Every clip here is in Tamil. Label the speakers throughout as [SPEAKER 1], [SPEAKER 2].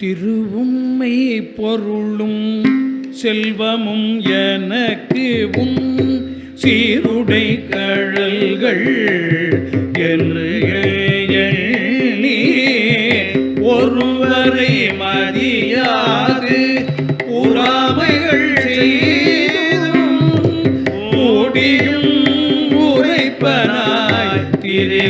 [SPEAKER 1] திருவும்மை பொருளும் செல்வமும் எனக்கு உன் சீருடை கழல்கள் எண்ணி ஒருவரை மதியாது உறாமைகள் செய்தும் ஓடியும் உரைப்பனாய் திரே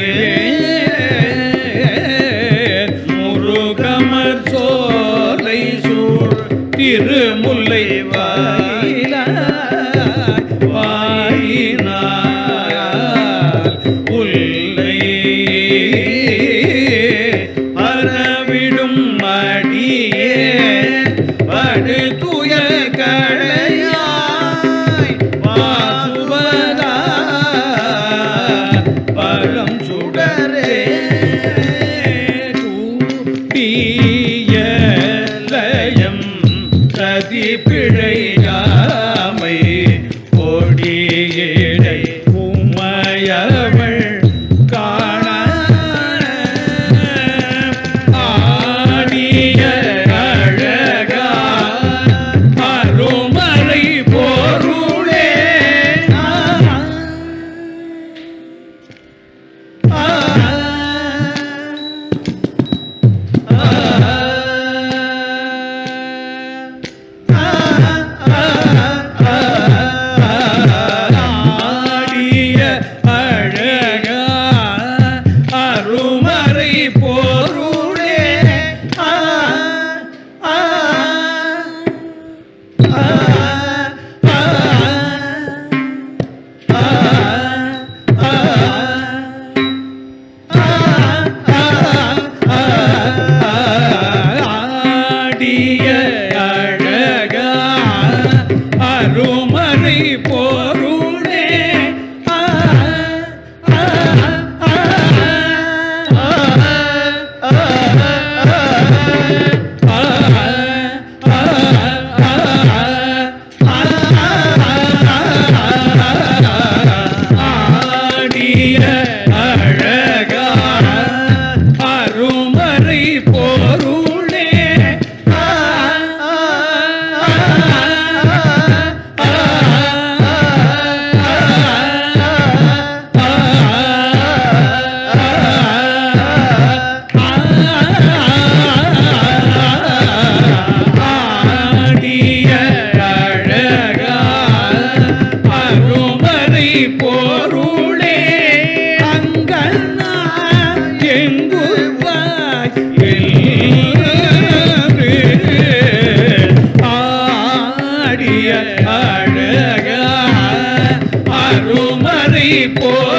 [SPEAKER 1] போ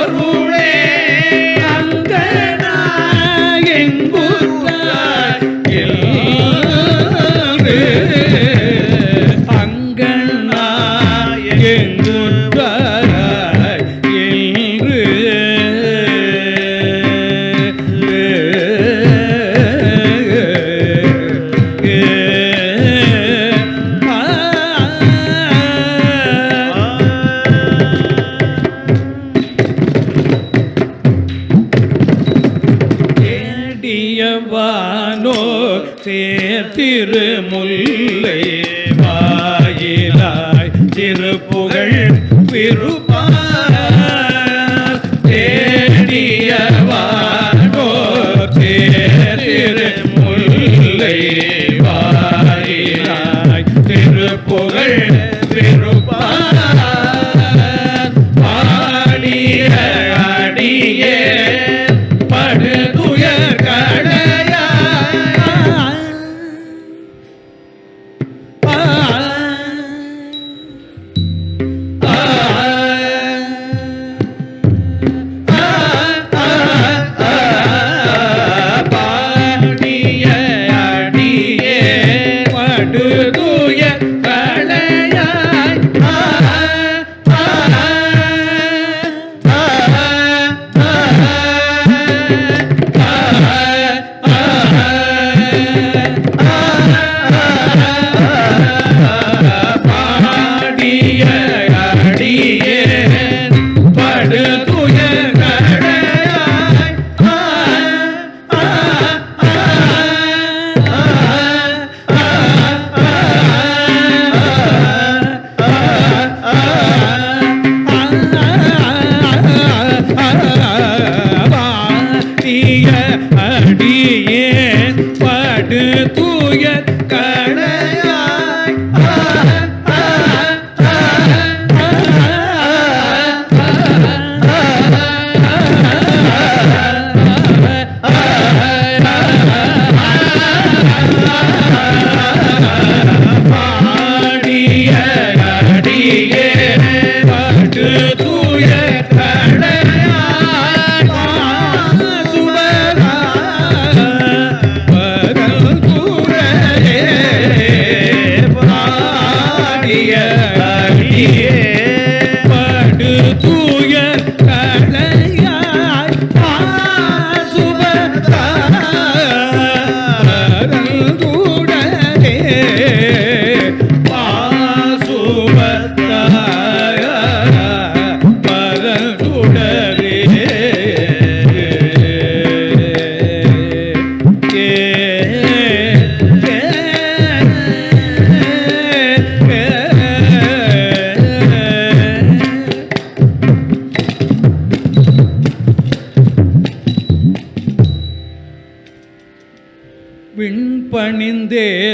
[SPEAKER 1] Tire morir.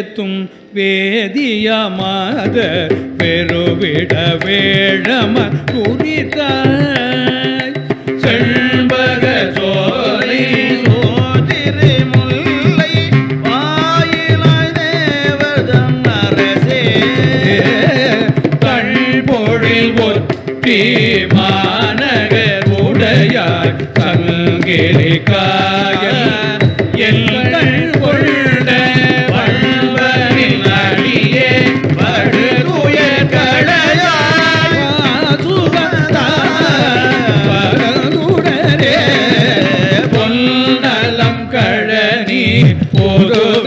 [SPEAKER 1] வேத்தும் வேதிய மாத பெருவிட வேழம குறித்தாய். செண்பக சோலை
[SPEAKER 2] சோதிரு முல்லை வாயிலாய் தேவதம் அரசே.
[SPEAKER 1] கண்பொழில் ஒற்றி மாநகர்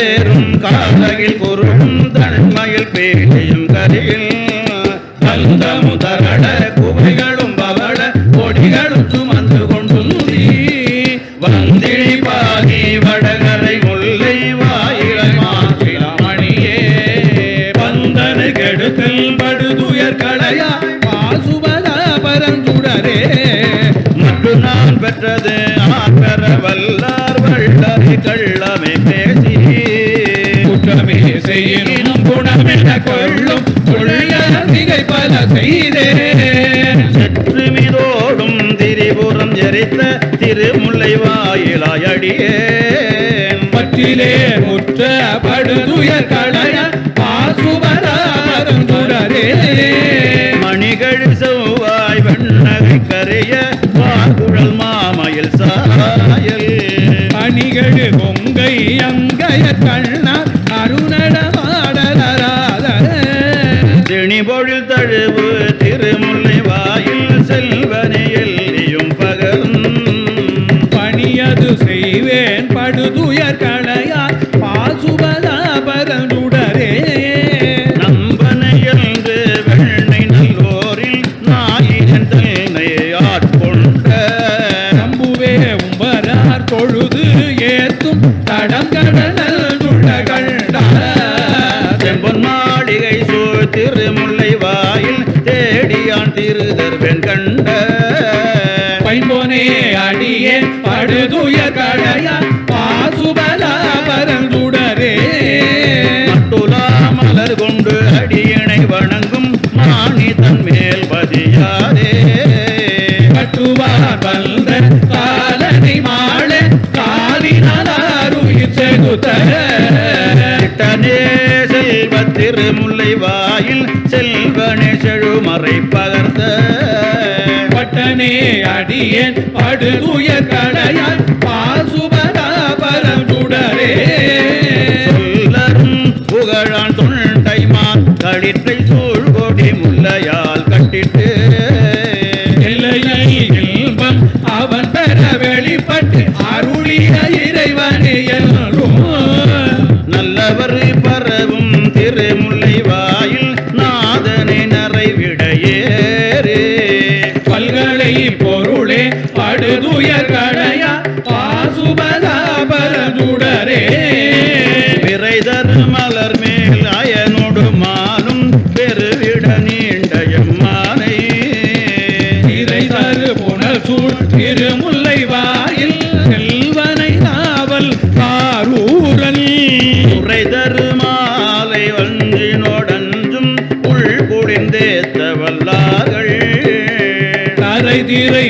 [SPEAKER 2] சந்தன வேறும் பொருளும் தன்மையில் பேழையும் கரையில்.
[SPEAKER 1] கந்தமுதரட குவைகளும் பவள கொடிகளும் சுமந்து கொண்டுந்தி வந்திழி பாகி வடகரை முல்லை வாயிலை மாசிலமணியே பந்தன கெடுத்தல் படுதுயர் களையா பாசுபதா பரந்து
[SPEAKER 2] சற்று மீதோடும் திரிபுரம் எரித்த திருமுல்லை வாயிலாயடியே
[SPEAKER 1] பற்றிலே முற்ற படுதுயர்
[SPEAKER 2] தழுவு திருமுல்லை வாயில் செல்வனை எல்லியும் பகலும்
[SPEAKER 1] பணியது செய்வேன் படுதுயர் களையார் பாசுபதாபரனுடரே.
[SPEAKER 2] நம்பனை என்று வெண்ணை நல்லோரில் நாயினன் தன்னை ஆட்கொண்ட.
[SPEAKER 1] நம்புவே உம்பரார் தொழுது ஏத்தும் தடம் கடல் துள்ள கண்டார்.
[SPEAKER 2] செம்பொன் மாளிகை சூழ் திருமுல்லை அடியணை வணங்கும் மாணி தன் மேல் பதியாதே.
[SPEAKER 1] கட்டுவார் வந்த காலனை மாள காலினாருயிர் செகுத்த.
[SPEAKER 2] செல்வ திருமுல்லை வாயில் செல்வனே செழுமறை பகர்ந்த
[SPEAKER 1] பட்டனே அடியேன் படுதுய கடையால் April 2. சூழ் திருமுல்லை வாயில் செல்வனை காவல் காரூரல்
[SPEAKER 2] உரை தருமாலை வஞ்சினோடஞ்சும் உள் புரிந்தேத்த வல்லார்கள்
[SPEAKER 1] கரை திரை